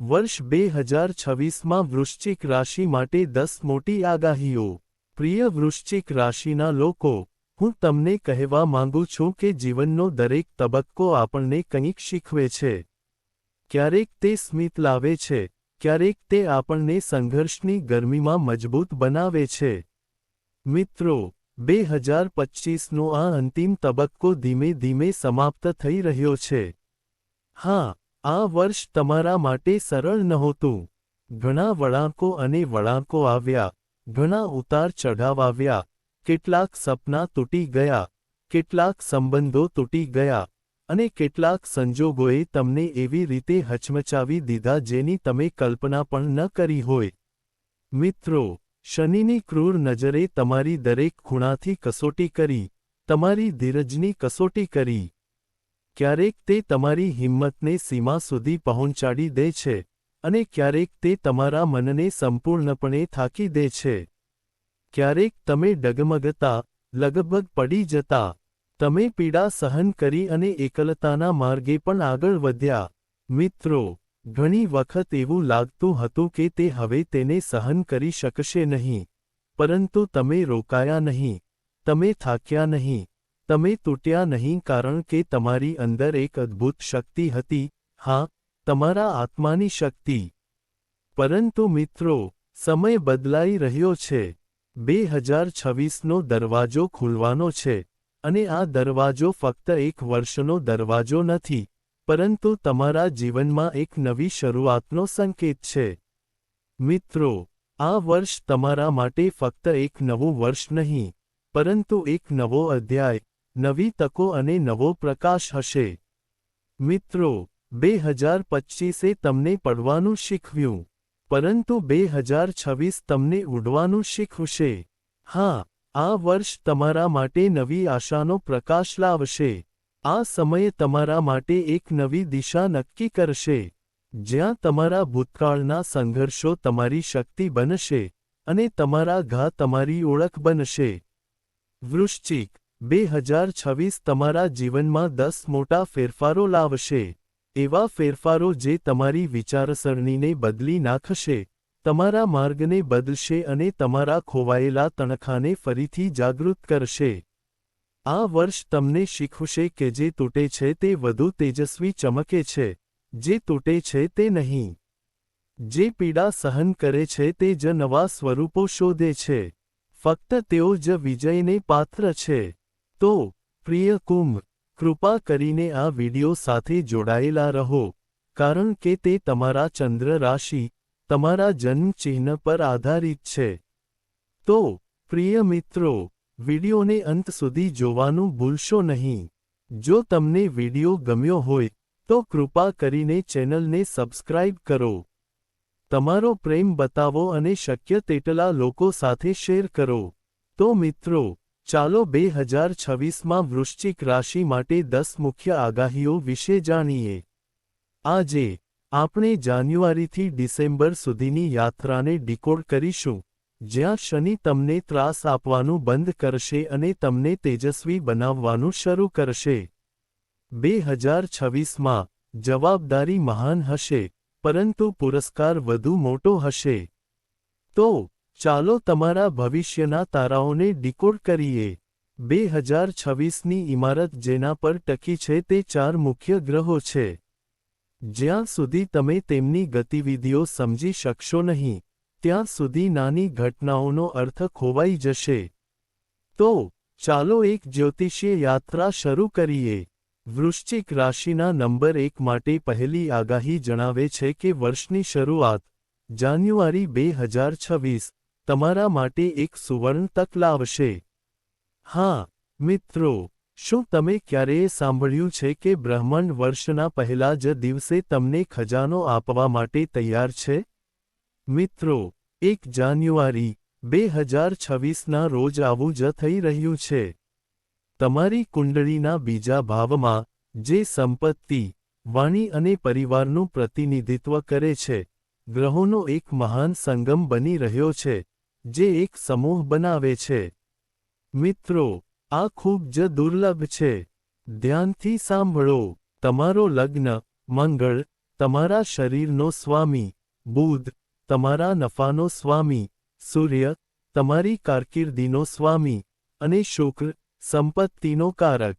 વર્ષ બે હજાર છવ્વીસમાં વૃશ્ચિક રાશિ માટે દસ મોટી આગાહીઓ. પ્રિય વૃશ્ચિક રાશિના લોકો, હું તમને કહેવા માંગુ છું કે જીવનનો દરેક તબક્કો આપણને કંઈક શીખવે છે. ક્યારેક તે સ્મિત લાવે છે, ક્યારેક તે આપણને સંઘર્ષની ગરમીમાં મજબૂત બનાવે છે. મિત્રો, બે હજાર પચ્ચીસનો આ અંતિમ તબક્કો ધીમે ધીમે સમાપ્ત થઈ રહ્યો છે. હા આ વર્ષ તમારા માટે સરળ નહોતું. ઘણા વળાંકો અને વળાંકો આવ્યા, ઘણા ઉતાર ચઢાવ આવ્યા, કેટલાક સપના તૂટી ગયા, કેટલાક સંબંધો તૂટી ગયા, અને કેટલાક સંજોગોએ તમને એવી રીતે હચમચાવી દીધા જેની તમે કલ્પના પણ ન કરી હોય. મિત્રો, શનિની ક્રૂર નજરે તમારી દરેક ખૂણાથી કસોટી કરી, તમારી ધીરજની કસોટી કરી. ક્યારેક તે તમારી હિંમતને સીમા સુધી પહોંચાડી દે છે અને ક્યારેક તે તમારા મનને સંપૂર્ણપણે થાકી દે છે. ક્યારેક તમે ડગમગતા, લગભગ પડી જતા, તમે પીડા સહન કરી અને એકલતાના માર્ગે પણ આગળ વધ્યા. મિત્રો, ઘણી વખત એવું લાગતું હતું કે તે હવે તેને સહન કરી શકશે નહીં, પરંતુ તમે રોકાયા નહીં, તમે થાક્યા નહીં. તમે તૂટ્યા નહીં કારણ કે તમારી અંદર એક અદ્ભુત શક્તિ હતી, હા, તમારા આત્માની શક્તિ. પરંતુ મિત્રો, સમય બદલાઈ રહ્યો છે. બે હજાર છવ્વીસનો દરવાજો ખુલવાનો છે, અને આ દરવાજો ફક્ત એક વર્ષનો દરવાજો નથી, પરંતુ તમારા જીવનમાં એક નવી શરૂઆતનો સંકેત છે. મિત્રો, આ વર્ષ તમારા માટે ફક્ત એક નવું વર્ષ નહીં, પરંતુ એક નવો અધ્યાય નવી તકો અને નવો પ્રકાશ હશે. મિત્રો, બે હજાર પચ્ચીસે તમને પડવાનું શીખવ્યું, પરંતુ બે હજાર છવ્વીસ તમને ઉડવાનું શીખવશે. હા, આ વર્ષ તમારા માટે નવી આશાનો પ્રકાશ લાવશે. આ સમયે તમારા માટે એક નવી દિશા નક્કી કરશે. જ્યાં તમારા ભૂતકાળના સંઘર્ષો તમારી શક્તિ બનશે અને તમારા ઘા તમારી ઓળખ બનશે. વૃશ્ચિક બે હજાર છવ્વીસ તમારા જીવનમાં દસ મોટા ફેરફારો લાવશે. એવા ફેરફારો જે તમારી વિચારસરણીને બદલી નાખશે. તમારા માર્ગને બદલશે અને તમારા ખોવાયેલા તણખાને ફરીથી જાગૃત કરશે. આ વર્ષ તમને શીખવશે કે જે તૂટે છે તે વધુ તેજસ્વી ચમકે છે. જે તૂટે છે તે નહીં. જે પીડા સહન કરે છે તે જ નવા સ્વરૂપો શોધે છે. ફક્ત તેઓ જ વિજયને પાત્ર છે. તો, પ્રિય કુંભ, કૃપા કરીને આ વિડિયો સાથે જોડાયેલા રહો, કારણ કે તે તમારા ચંદ્ર રાશિ, તમારા જન્મ ચિહ્ન પર આધારિત છે. તો, પ્રિય મિત્રો, વિડિયોને અંત સુધી જોવાનું ભૂલશો નહીં. જો તમને વિડિયો ગમ્યો હોય, તો કૃપા કરીને ચેનલને સબસ્ક્રાઇબ કરો. તમારો પ્રેમ બતાવો અને શક્ય તેટલા લોકો સાથે શેર કરો. તો મિત્રો ચાલો બે હજાર છવ્વીસમાં વૃશ્ચિક રાશિ માટે દસ મુખ્ય આગાહીઓ વિશે જાણીએ. આજે, આપણે જાન્યુઆરીથી ડિસેમ્બર સુધીની યાત્રાને ડીકોડ કરીશું, જ્યાં શનિ તમને ત્રાસ આપવાનું બંધ કરશે અને તમને તેજસ્વી બનાવવાનું શરૂ કરશે. બે હજાર છવ્વીસમાં જવાબદારી મહાન હશે, પરંતુ પુરસ્કાર વધુ મોટો હશે. તો ચાલો તમારા ભવિષ્યના તારાઓને ડીકોડ કરીએ. બે હજાર છવ્વીસની ઇમારત જેના પર ટકી છે તે ચાર મુખ્ય ગ્રહો છે. જ્યાં સુધી તમે તેમની ગતિવિધિઓ સમજી શકશો નહીં, ત્યાં સુધી નાની ઘટનાઓનો અર્થ ખોવાઈ જશે. તો, ચાલો એક જ્યોતિષીય યાત્રા શરૂ કરીએ. વૃશ્ચિક રાશિના નંબર એક માટે પહેલી આગાહી જણાવે છે કે વર્ષની શરૂઆત, જાન્યુઆરી બે હજાર છવ્વીસ. તમારા માટે એક સુવર્ણ તક લાવશે. હા, મિત્રો, શું તમે ક્યારેય સાંભળ્યું છે કે બ્રહ્માંડ વર્ષના પહેલા જ દિવસે તમને ખજાનો આપવા માટે તૈયાર છે? મિત્રો, એક જાન્યુઆરી, બે હજાર છવ્વીસના રોજ આવું જ થઈ રહ્યું છે. તમારી કુંડળીના બીજા ભાવમાં, જે સંપત્તિ, વાણી અને પરિવારનું પ્રતિનિધિત્વ કરે છે, ગ્રહોનો એક મહાન સંગમ બની રહ્યો છે. જે એક સમૂહ બનાવે છે. મિત્રો, આ ખૂબ જ દુર્લભ છે. ધ્યાનથી સાંભળો, તમારો લગ્ન, મંગળ, તમારા શરીરનો સ્વામી, બુધ, તમારા નફાનો સ્વામી, સૂર્ય, તમારી કારકિર્દીનો સ્વામી અને શુક્ર, સંપત્તિનો કારક.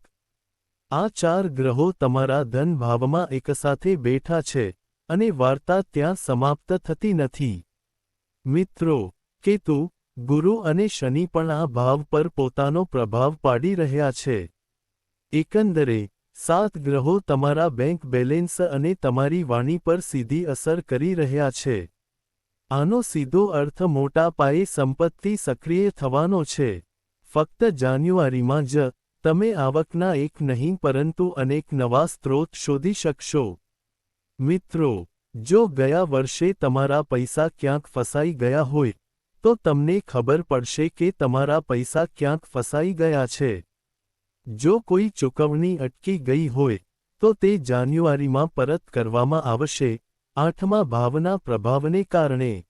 આ ચાર ગ્રહો તમારા ધન ભાવમાં એકસાથે બેઠા છે અને વાર્તા ત્યાં સમાપ્ત થતી નથી. મિત્રો કેતુ ગુરુ અને શનિ પણ આ ભાવ પર પોતાનો પ્રભાવ પાડી રહ્યા છે. એકંદરે, સાત ગ્રહો તમારા બેંક બેલેન્સ અને તમારી વાણી પર સીધી અસર કરી રહ્યા છે. આનો સીધો અર્થ મોટા પાયે સંપત્તિ સક્રિય થવાનો છે. ફક્ત જાન્યુઆરીમાં જ, તમે આવકના એક નહીં પરંતુ અનેક નવા સ્ત્રોત શોધી શકશો. મિત્રો, જો ગયા વર્ષે તમારા પૈસા ક્યાંક ફસાઈ ગયા હોય તો તમને ખબર પડશે કે તમારા પૈસા ક્યાંક ફસાઈ ગયા છે. જો કોઈ ચૂકવણી અટકી ગઈ હોય, તો તે જાન્યુઆરીમાં પરત કરવામાં આવશે, આઠમા ભાવના પ્રભાવને કારણે.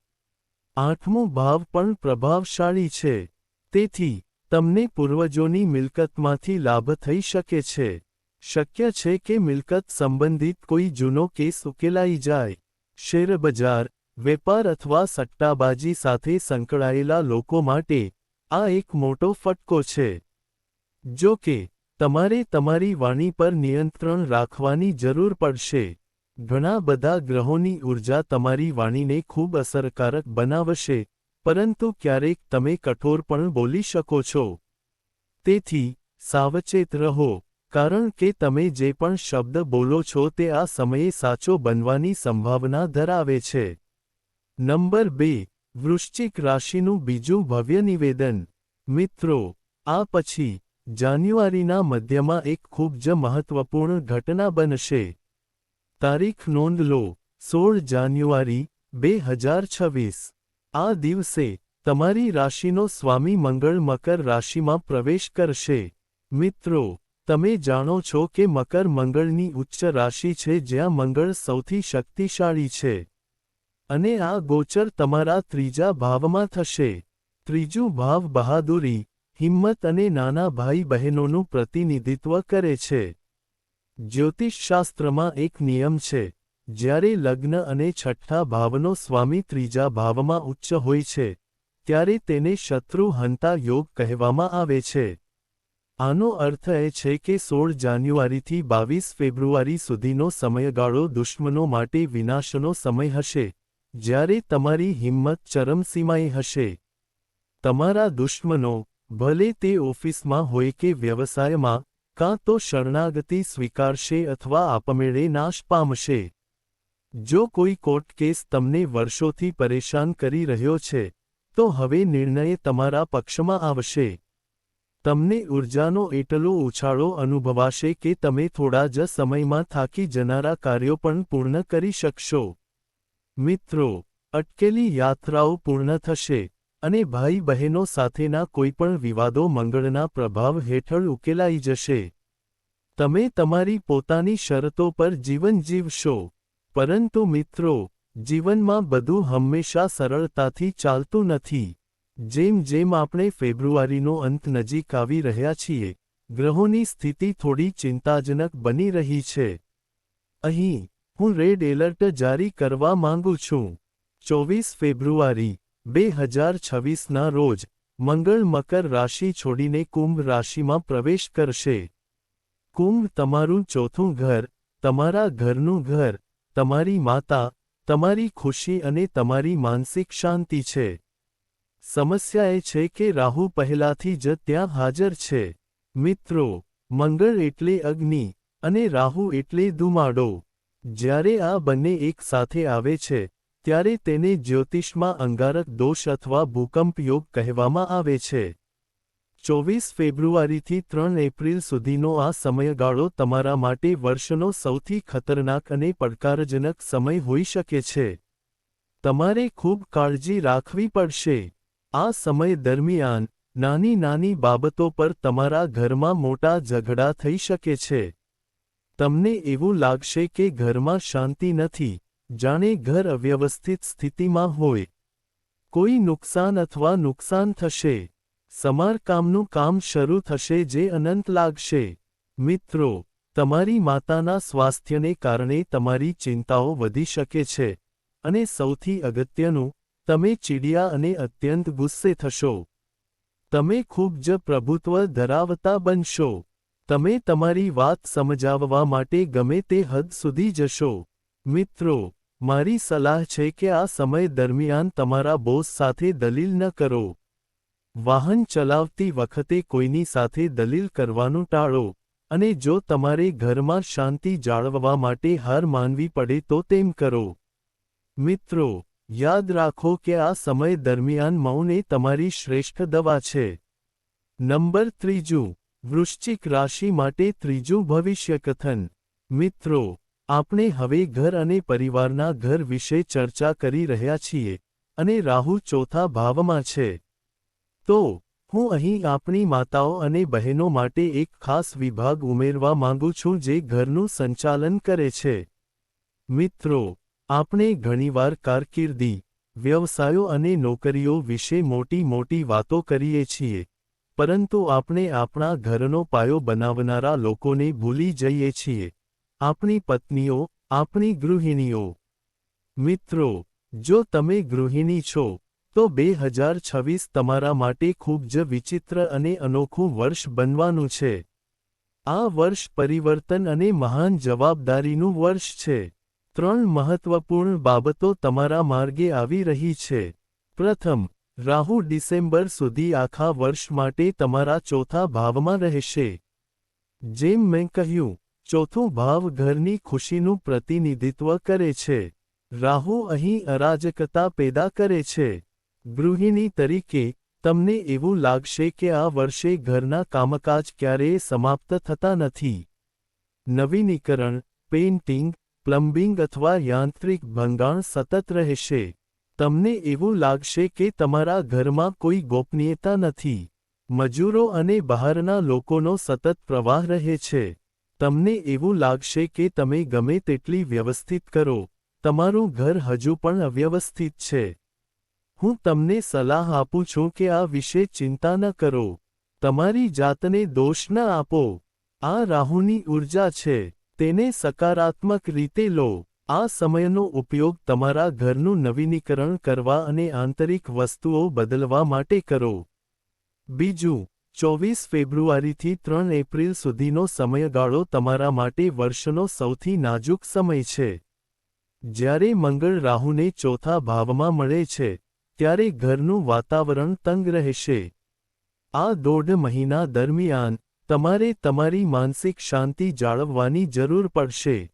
આઠમો ભાવ પણ પ્રભાવશાળી છે. તેથી, તમને પૂર્વજોની મિલકતમાંથી લાભ થઈ શકે છે. શક્ય છે કે મિલકત સંબંધિત કોઈ જૂનો કેસ ઉકેલાઈ જાય. શેરબજાર વેપાર અથવા સટ્ટાબાજી સાથે સંકળાયેલા લોકો માટે આ એક મોટો ફટકો છે. જો કે, તમારે તમારી વાણી પર નિયંત્રણ રાખવાની જરૂર પડશે. ઘણા બધા ગ્રહોની ઊર્જા તમારી વાણીને ખૂબ અસરકારક બનાવશે, પરંતુ ક્યારેક તમે કઠોર પણ બોલી શકો છો. તેથી, સાવચેત રહો, કારણ કે તમે જે પણ શબ્દ બોલો છો તે આ સમયે સાચો બનવાની સંભાવના ધરાવે છે. નંબર બે, વૃશ્ચિક રાશિનું બીજું ભવ્ય નિવેદન. મિત્રો, આ પછી જાન્યુઆરીના મધ્યમાં એક ખૂબ જ મહત્વપૂર્ણ ઘટના બનશે. તારીખ નોંધ લો, સોળ જાન્યુઆરી, બે હજાર છવ્વીસ. આ દિવસે તમારી રાશિનો સ્વામી મંગળ મકર રાશિમાં પ્રવેશ કરશે. મિત્રો, તમે જાણો છો કે મકર મંગળની ઉચ્ચ રાશિ છે જ્યાં મંગળ સૌથી શક્તિશાળી છે. અને આ ગોચર તમારા ત્રીજા ભાવમાં થશે. ત્રીજું ભાવ બહાદુરી, હિંમત અને નાના ભાઈ બહેનોનું પ્રતિનિધિત્વ કરે છે. જ્યોતિષશાસ્ત્રમાં એક નિયમ છે, જ્યારે લગ્ન અને છઠ્ઠા ભાવનો સ્વામી ત્રીજા ભાવમાં ઉચ્ચ હોય છે, ત્યારે તેને શત્રુ હંતા યોગ કહેવામાં આવે છે. આનો અર્થ એ છે કે સોળ જાન્યુઆરીથી બાવીસ ફેબ્રુઆરી સુધીનો સમયગાળો દુશ્મનો માટે વિનાશનો સમય હશે. જ્યારે તમારી હિંમત ચરમસીમાએ હશે, તમારા દુશ્મનો ભલે તે ઓફિસમાં હોય કે વ્યવસાયમાં, કાં તો શરણાગતિ સ્વીકારશે અથવા આપમેળે નાશ પામશે. જો કોઈ કોર્ટ કેસ તમને વર્ષોથી પરેશાન કરી રહ્યો છે, તો હવે નિર્ણય તમારા પક્ષમાં આવશે. તમને ઊર્જાનો એટલો ઉછાળો અનુભવાશે કે તમે થોડા જ સમયમાં થાકી જનારા કાર્યો પણ પૂર્ણ કરી શકશો. મિત્રો, અટકેલી યાત્રાઓ પૂર્ણ થશે અને ભાઈ બહેનો સાથેના કોઈપણ વિવાદો મંગળના પ્રભાવ હેઠળ ઉકેલાઈ જશે. તમે તમારી પોતાની શરતો પર જીવન જીવશો. પરંતુ મિત્રો, જીવનમાં બધું હંમેશા સરળતાથી ચાલતું નથી. જેમ જેમ આપણે ફેબ્રુઆરીનો અંત નજીક આવી રહ્યા છીએ, ગ્રહોની સ્થિતિ થોડી ચિંતાજનક બની રહી છે. અહીં હું રેડ એલર્ટ જારી કરવા માંગુ છું. ચોવીસ ફેબ્રુઆરી, બે હજાર છવ્વીસના રોજ, મંગળ મકર રાશિ છોડીને કુંભ રાશિમાં પ્રવેશ કરશે. કુંભ તમારું ચોથું ઘર, તમારા ઘરનું ઘર, તમારી માતા, તમારી ખુશી અને તમારી માનસિક શાંતિ છે. સમસ્યા એ છે કે રાહુ પહેલાથી જ ત્યાં હાજર છે. મિત્રો, મંગળ એટલે અગ્નિ, અને રાહુ એટલે ધુમાડો. જ્યારે આ બંને એકસાથે આવે છે, ત્યારે તેને જ્યોતિષમાં અંગારક દોષ અથવા ભૂકંપ યોગ કહેવામાં આવે છે. ચોવીસ ફેબ્રુઆરીથી ત્રણ એપ્રિલ સુધીનો આ સમયગાળો તમારા માટે વર્ષનો સૌથી ખતરનાક અને પડકારજનક સમય હોઈ શકે છે. તમારે ખૂબ કાળજી રાખવી પડશે. આ સમય દરમિયાન નાની નાની બાબતો પર તમારા ઘરમાં મોટા ઝઘડા થઈ શકે છે. તમને એવું લાગશે કે ઘરમાં શાંતિ નથી, જાણે ઘર અવ્યવસ્થિત સ્થિતિમાં હોય. કોઈ નુકસાન અથવા નુકસાન થશે. સમારકામનું કામ શરૂ થશે જે અનંત લાગશે. મિત્રો, તમારી માતાના સ્વાસ્થ્યને કારણે તમારી ચિંતાઓ વધી શકે છે. અને સૌથી અગત્યનું, તમે ચીડિયા અને અત્યંત ગુસ્સે થશો. તમે ખૂબ જ પ્રભુત્વ ધરાવતા બનશો. તમે તમારી વાત સમજાવવા માટે ગમે તે હદ સુધી જશો. મિત્રો, મારી સલાહ છે કે આ સમય દરમિયાન તમારા બોસ સાથે દલીલ ન કરો. વાહન ચલાવતી વખતે કોઈની સાથે દલીલ કરવાનું ટાળો. અને જો તમારે ઘરમાં શાંતિ જાળવવા માટે હાર માનવી પડે તો તેમ કરો. મિત્રો, યાદ રાખો કે આ સમય દરમિયાન મૌન તમારી શ્રેષ્ઠ દવા છે. નંબર ત્રીજું વૃશ્ચિક રાશિ માટે ત્રીજું ભવિષ્યકથન મિત્રો, આપણે હવે ઘર અને પરિવારના ઘર વિશે ચર્ચા કરી રહ્યા છીએ અને રાહુ ચોથા ભાવમાં છે. તો, હું અહીં આપણી માતાઓ અને બહેનો માટે એક ખાસ વિભાગ ઉમેરવા માંગુ છું જે ઘરનું સંચાલન કરે છે. મિત્રો, આપણે ઘણીવાર કારકિર્દી, વ્યવસાયો અને નોકરીઓ વિશે મોટી મોટી વાતો કરીએ છીએ. પરંતુ આપણે આપણા ઘરનો પાયો બનાવનારા લોકોને ભૂલી જઈએ છીએ. આપણી પત્નીઓ, આપણી ગૃહિણીઓ. મિત્રો, જો તમે ગૃહિણી છો, તો બે હજાર છવ્વીસ તમારા માટે ખૂબ જ વિચિત્ર અને અનોખું વર્ષ બનવાનું છે. આ વર્ષ પરિવર્તન અને મહાન જવાબદારીનું વર્ષ છે. ત્રણ મહત્વપૂર્ણ બાબતો તમારા માર્ગે આવી રહી છે. પ્રથમ રાહુ ડિસેમ્બર સુધી આખા વર્ષ માટે તમારા ચોથા ભાવમાં રહેશે. જેમ મેં કહ્યું, ચોથું ભાવ ઘરની ખુશીનું પ્રતિનિધિત્વ કરે છે. રાહુ અહીં અરાજકતા પેદા કરે છે. ગૃહિણી તરીકે, તમને એવું લાગશે કે આ વર્ષે ઘરના કામકાજ ક્યારેય સમાપ્ત થતા નથી. નવીનીકરણ, પેઇન્ટિંગ, પ્લમ્બિંગ અથવા યાંત્રિક ભંગાણ સતત રહેશે. તમને એવું લાગશે કે તમારા ઘરમાં કોઈ ગોપનીયતા નથી. મજૂરો અને બહારના લોકોનો સતત પ્રવાહ રહે છે. તમને એવું લાગશે કે તમે ગમે તેટલી વ્યવસ્થિત કરો. તમારું ઘર હજુ પણ અવ્યવસ્થિત છે. હું તમને સલાહ આપું છું કે આ વિશે ચિંતા ન કરો. તમારી જાતને દોષ ન આપો. આ રાહુની ઊર્જા છે. તેને સકારાત્મક રીતે લો. આ સમયનો ઉપયોગ તમારા ઘરનું નવીનીકરણ કરવા અને આંતરિક વસ્તુઓ બદલવા માટે કરો. બીજું, ચોવીસ ફેબ્રુઆરીથી ત્રણ એપ્રિલ સુધીનો સમયગાળો તમારા માટે વર્ષનો સૌથી નાજુક સમય છે. જ્યારે મંગળ રાહુને ચોથા ભાવમાં મળે છે, ત્યારે ઘરનું વાતાવરણ તંગ રહેશે. આ દોઢ મહિના દરમિયાન તમારે તમારી માનસિક શાંતિ જાળવવાની જરૂર પડશે.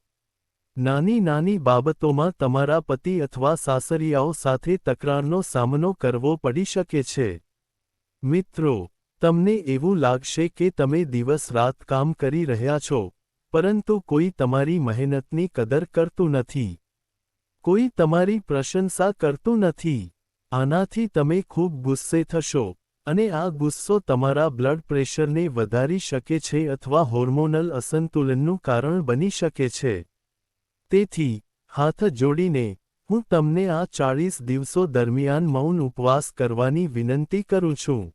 નાની નાની બાબતોમાં તમારા પતિ અથવા સાસરિયાઓ સાથે તકરારનો સામનો કરવો પડી શકે છે. મિત્રો, તમને એવું લાગશે કે તમે દિવસ રાત કામ કરી રહ્યા છો, પરંતુ કોઈ તમારી મહેનતની કદર કરતું નથી. કોઈ તમારી પ્રશંસા કરતું નથી. આનાથી તમે ખૂબ ગુસ્સે થશો અને આ ગુસ્સો તમારા બ્લડ પ્રેશરને વધારી શકે છે અથવા હોર્મોનલ અસંતુલનનું કારણ બની શકે છે. તેથી, હાથ જોડીને, હું તમને આ ચાળીસ દિવસો દરમિયાન મૌન ઉપવાસ કરવાની વિનંતી કરું છું.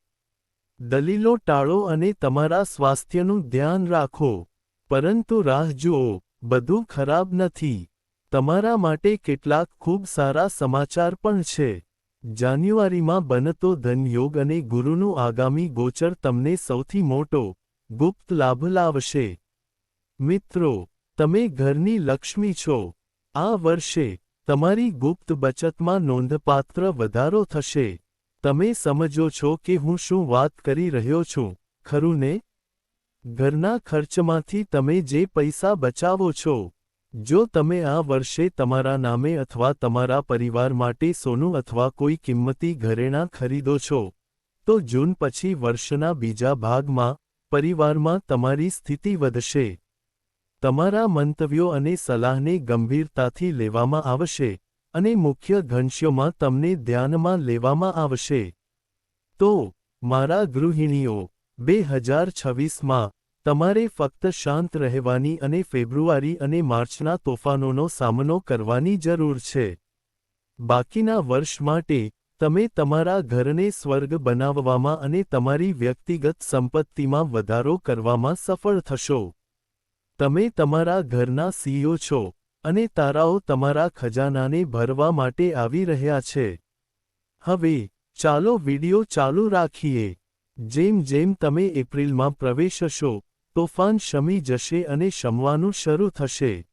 દલીલો ટાળો અને તમારા સ્વાસ્થ્યનું ધ્યાન રાખો. પરંતુ રાહ જુઓ, બધું ખરાબ નથી. તમારા માટે કેટલાક ખૂબ સારા સમાચાર પણ છે. જાન્યુઆરીમાં બનતો ધનયોગ અને ગુરુનું આગામી ગોચર તમને સૌથી મોટો ગુપ્ત લાભ લાવશે. મિત્રો તમે ઘરની લક્ષ્મી છો. આ વર્ષે તમારી ગુપ્ત બચતમાં નોંધપાત્ર વધારો થશે. તમે સમજો છો કે હું શું વાત કરી રહ્યો છું. ખરું ને? ઘરના ખર્ચમાંથી તમે જે પૈસા બચાવો છો. જો તમે આ વર્ષે તમારા નામે અથવા તમારા પરિવાર માટે સોનું અથવા કોઈ કિંમતી ઘરેણાં ખરીદો છો, તો જૂન પછી વર્ષના બીજા ભાગમાં પરિવારમાં તમારી સ્થિતિ વધશે. તમારા મંતવ્યો અને સલાહને ગંભીરતાથી લેવામાં આવશે અને મુખ્ય ઘંશ્યોમાં તમને ધ્યાનમાં લેવામાં આવશે. તો, મારા ગૃહિણીઓ, બે હજાર છવ્વીસમાં તમારે ફક્ત શાંત રહેવાની અને ફેબ્રુઆરી અને માર્ચના તોફાનોનો સામનો કરવાની જરૂર છે. બાકીના વર્ષ માટે તમે તમારા ઘરને સ્વર્ગ બનાવવામાં અને તમારી વ્યક્તિગત સંપત્તિમાં વધારો કરવામાં સફળ થશો. તમે તમારા ઘરના સીઓ છો અને તારાઓ તમારા ખજાનાને ભરવા માટે આવી રહ્યા છે. હવે, ચાલો વિડિયો ચાલુ રાખીએ. જેમ જેમ તમે એપ્રિલમાં પ્રવેશશો, તોફાન શમી જશે અને શમવાનું શરૂ થશે.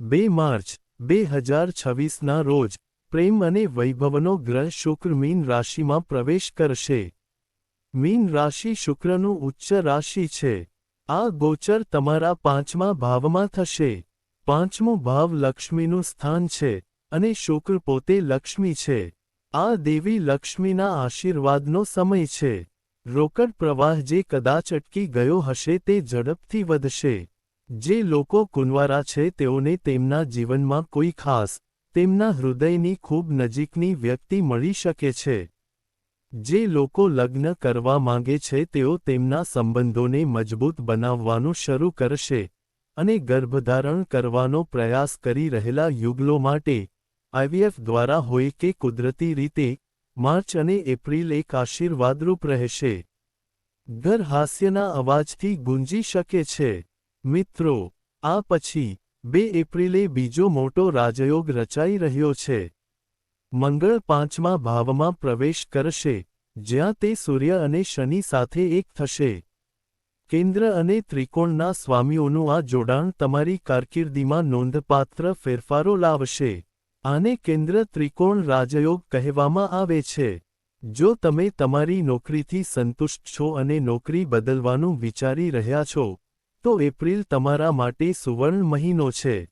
બે માર્ચ, બે હજાર છવ્વીસના રોજ, પ્રેમ અને વૈભવનો ગ્રહ શુક્ર મીન રાશિમાં પ્રવેશ કરશે. મીન રાશિ શુક્રનું ઉચ્ચ રાશિ છે. આ ગોચર તમારા પાંચમા ભાવમાં થશે. પાંચમો ભાવ લક્ષ્મીનું સ્થાન છે અને શુક્ર પોતે લક્ષ્મી છે. આ દેવી લક્ષ્મીના આશીર્વાદનો સમય છે. રોકડ પ્રવાહ જે કદાચ અટકી ગયો હશે તે ઝડપથી વધશે. જે લોકો કુંવારા છે તેઓને તેમના જીવનમાં કોઈ ખાસ, તેમના હૃદયની ખૂબ નજીકની વ્યક્તિ મળી શકે છે. જે લોકો લગ્ન કરવા માંગે છે તેઓ તેમના સંબંધોને મજબૂત બનાવવાનું શરૂ કરશે અને ગર્ભધારણ કરવાનો પ્રયાસ કરી રહેલા યુગલો માટે આઈવીએફ દ્વારા હોય કે કુદરતી રીતે માર્ચ અને એપ્રિલ એક આશીર્વાદરૂપ રહેશે. ઘર હાસ્યના અવાજથી ગુંજી શકે છે. મિત્રો, આ પછી બે એપ્રિલે બીજો મોટો રાજયોગ રચાઈ રહ્યો છે. મંગળ પાંચમા ભાવમાં પ્રવેશ કરશે, જ્યાં તે સૂર્ય અને શનિ સાથે એક થશે. કેન્દ્ર અને ત્રિકોણના સ્વામીઓનું આ જોડાણ તમારી કારકિર્દીમાં નોંધપાત્ર ફેરફારો લાવશે. આને કેન્દ્ર ત્રિકોણ રાજયોગ કહેવામાં આવે છે. જો તમે તમારી નોકરીથી સંતુષ્ટ છો અને નોકરી બદલવાનું વિચારી રહ્યા છો, તો એપ્રિલ તમારા માટે સુવર્ણ મહિનો છે.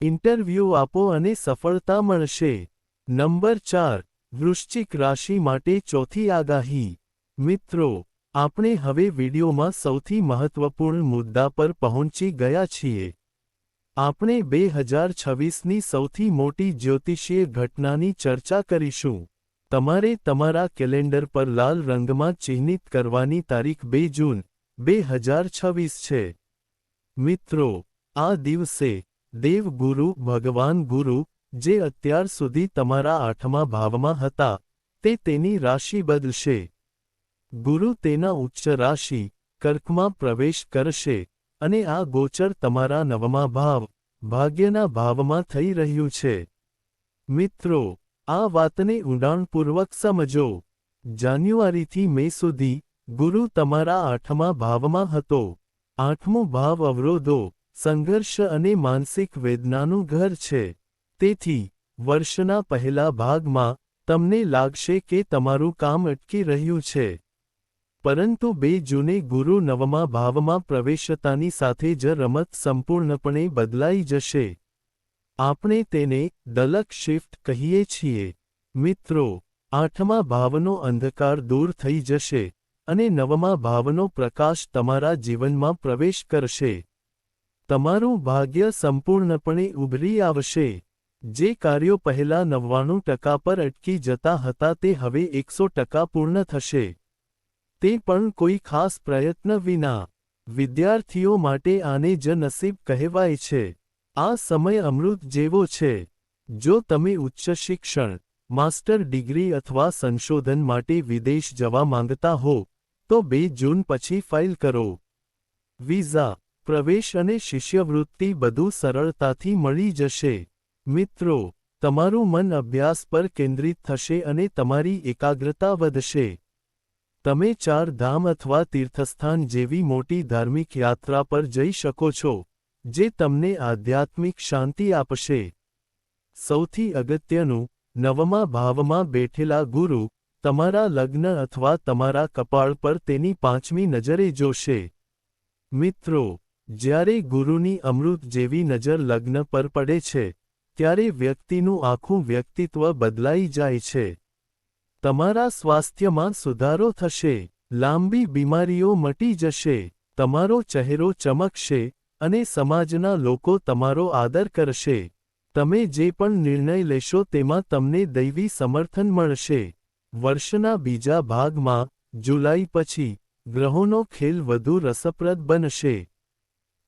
ઇન્ટરવ્યૂ આપો અને સફળતા મળશે. નંબર ચાર, વૃશ્ચિક રાશિ માટે ચોથી આગાહી. મિત્રો, આપણે હવે વિડીયોમાં સૌથી મહત્વપૂર્ણ મુદ્દા પર પહોંચી ગયા છીએ. આપણે બે હજાર છવ્વીસની સૌથી મોટી જ્યોતિષીય ઘટનાની ચર્ચા કરીશું. તમારે તમારા કેલેન્ડર પર લાલ રંગમાં ચિહ્નિત કરવાની તારીખ બે જૂન, બે હજાર છવ્વીસ છે. મિત્રો, આ દિવસે દેવગુરુ ભગવાન ગુરુ જે અત્યાર સુધી તમારા આઠમા ભાવમાં હતા, તે તેની રાશિ બદલશે. ગુરુ તેના ઉચ્ચ રાશિ, કર્કમાં પ્રવેશ કરશે અને આ ગોચર તમારા નવમા ભાવ, ભાગ્યના ભાવમાં થઈ રહ્યું છે. મિત્રો, આ વાતને ઊંડાણપૂર્વક સમજો. જાન્યુઆરીથી મે સુધી, ગુરુ તમારા આઠમા ભાવમાં હતો. આઠમો ભાવ અવરોધો, સંઘર્ષ અને માનસિક વેદનાનું ઘર છે. તેથી, વર્ષના પહેલા ભાગમાં, તમને લાગશે કે તમારું કામ અટકી રહ્યું છે. પરંતુ બે જૂને ગુરુ નવમા ભાવમાં પ્રવેશતાની સાથે જ રમત સંપૂર્ણપણે બદલાઈ જશે. આપણે તેને દલક શિફ્ટ કહીએ છીએ. મિત્રો, આઠમા ભાવનો અંધકાર દૂર થઈ જશે અને નવમા ભાવનો પ્રકાશ તમારા જીવનમાં પ્રવેશ કરશે. તમારું ભાગ્ય સંપૂર્ણપણે ઉભરી આવશે. જે કાર્યો પહેલા નવ્વાણું ટકા પર અટકી જતા હતા તે હવે એકસો ટકા પૂર્ણ થશે. તે પણ કોઈ ખાસ પ્રયત્ન વિના. વિદ્યાર્થીઓ માટે આને જ નસીબ કહેવાય છે. આ સમય અમૃત જેવો છે. જો તમે ઉચ્ચ શિક્ષણ, માસ્ટર ડિગ્રી અથવા સંશોધન માટે વિદેશ જવા માંગતા હો, તો બે જૂન પછી ફાઇલ કરો. વિઝા, પ્રવેશ અને શિષ્યવૃત્તિ બધું સરળતાથી મળી જશે. મિત્રો, તમારું મન અભ્યાસ પર કેન્દ્રિત થશે અને તમારી એકાગ્રતા વધશે. તમે ચાર ધામ અથવા તીર્થસ્થાન જેવી મોટી ધાર્મિક યાત્રા પર જઈ શકો છો, જે તમને આધ્યાત્મિક શાંતિ આપશે. સૌથી અગત્યનું, નવમા ભાવમાં બેઠેલા ગુરુ, તમારા લગ્ન અથવા તમારા કપાળ પર તેની પાંચમી નજરે જોશે. મિત્રો, જ્યારે ગુરુની અમૃત જેવી નજર લગ્ન પર પડે છે ત્યારે વ્યક્તિનું આખું વ્યક્તિત્વ બદલાઈ જાય છે. તમારા સ્વાસ્થ્યમાં સુધારો થશે, લાંબી બીમારીઓ મટી જશે, તમારો ચહેરો ચમકશે અને સમાજના લોકો તમારો આદર કરશે. તમે જે પણ નિર્ણય લેશો તેમાં તમને દૈવી સમર્થન મળશે. વર્ષના બીજા ભાગમાં, જુલાઈ પછી, ગ્રહોનો ખેલ વધુ રસપ્રદ બનશે.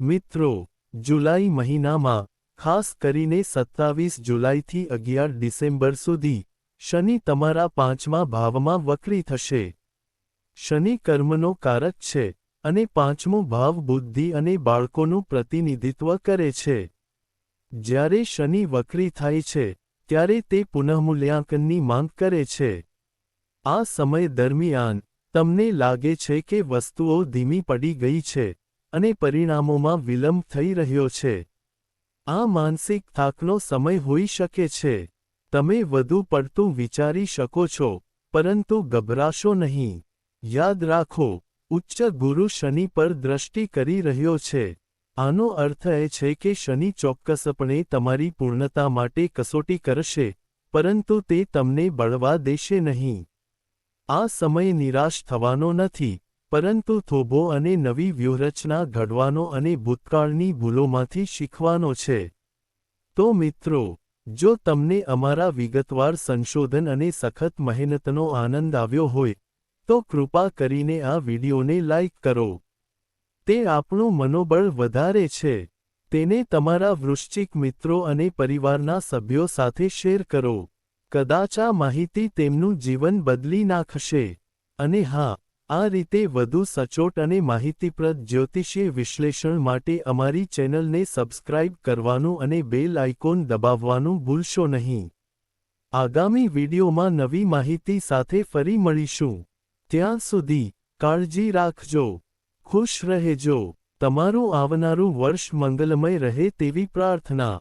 મિત્રો, જુલાઈ મહિનામાં ખાસ કરીને સત્તાવીસ જુલાઈથી અગિયાર ડિસેમ્બર સુધી. શનિ તમારા પાંચમા ભાવમાં વક્રી થશે. શનિ કર્મનો કારક છે અને પાંચમો ભાવ બુદ્ધિ અને બાળકોનું પ્રતિનિધિત્વ કરે છે. જ્યારે શનિ વક્રી થાય છે, ત્યારે તે પુનઃમૂલ્યાંકનની માંગ કરે છે. આ સમય દરમિયાન, તમને લાગે છે કે વસ્તુઓ ધીમી પડી ગઈ છે અને પરિણામોમાં વિલંબ થઈ રહ્યો છે. આ માનસિક થાકનો સમય હોઈ શકે છે. તમે વધુ પડતું વિચારી શકો છો, પરંતુ ગભરાશો નહીં. યાદ રાખો, ઉચ્ચ ગુરુ શનિ પર દ્રષ્ટિ કરી રહ્યો છે. આનો અર્થ એ છે કે શનિ ચોક્કસપણે તમારી પૂર્ણતા માટે કસોટી કરશે, પરંતુ તે તમને બળવા દેશે નહીં. આ સમય નિરાશ થવાનો નથી. પરંતુ થોભો અને નવી વ્યૂહરચના ઘડવાનો અને ભૂતકાળની ભૂલોમાંથી શીખવાનો છે. તો મિત્રો, જો તમને અમારા વિગતવાર સંશોધન અને સખત મહેનતનો આનંદ આવ્યો હોય, તો કૃપા કરીને આ વિડીયોને લાઇક કરો. તે આપણું મનોબળ વધારે છે. તેને તમારા વૃશ્ચિક મિત્રો અને પરિવારના સભ્યો સાથે શેર કરો. કદાચ આ માહિતી તેમનું જીવન બદલી નાખશે. અને હા આ રીતે વધુ સચોટ અને માહિતીપ્રદ જ્યોતિષીય વિશ્લેષણ માટે અમારી ચેનલને સબસ્ક્રાઇબ કરવાનું અને બેલ આઇકોન દબાવવાનું ભૂલશો નહીં. આગામી વિડિયોમાં નવી માહિતી સાથે ફરી મળીશું. ત્યાં સુધી કાળજી રાખજો. ખુશ રહેજો. તમારું આવનારું વર્ષ મંગલમય રહે તેવી પ્રાર્થના.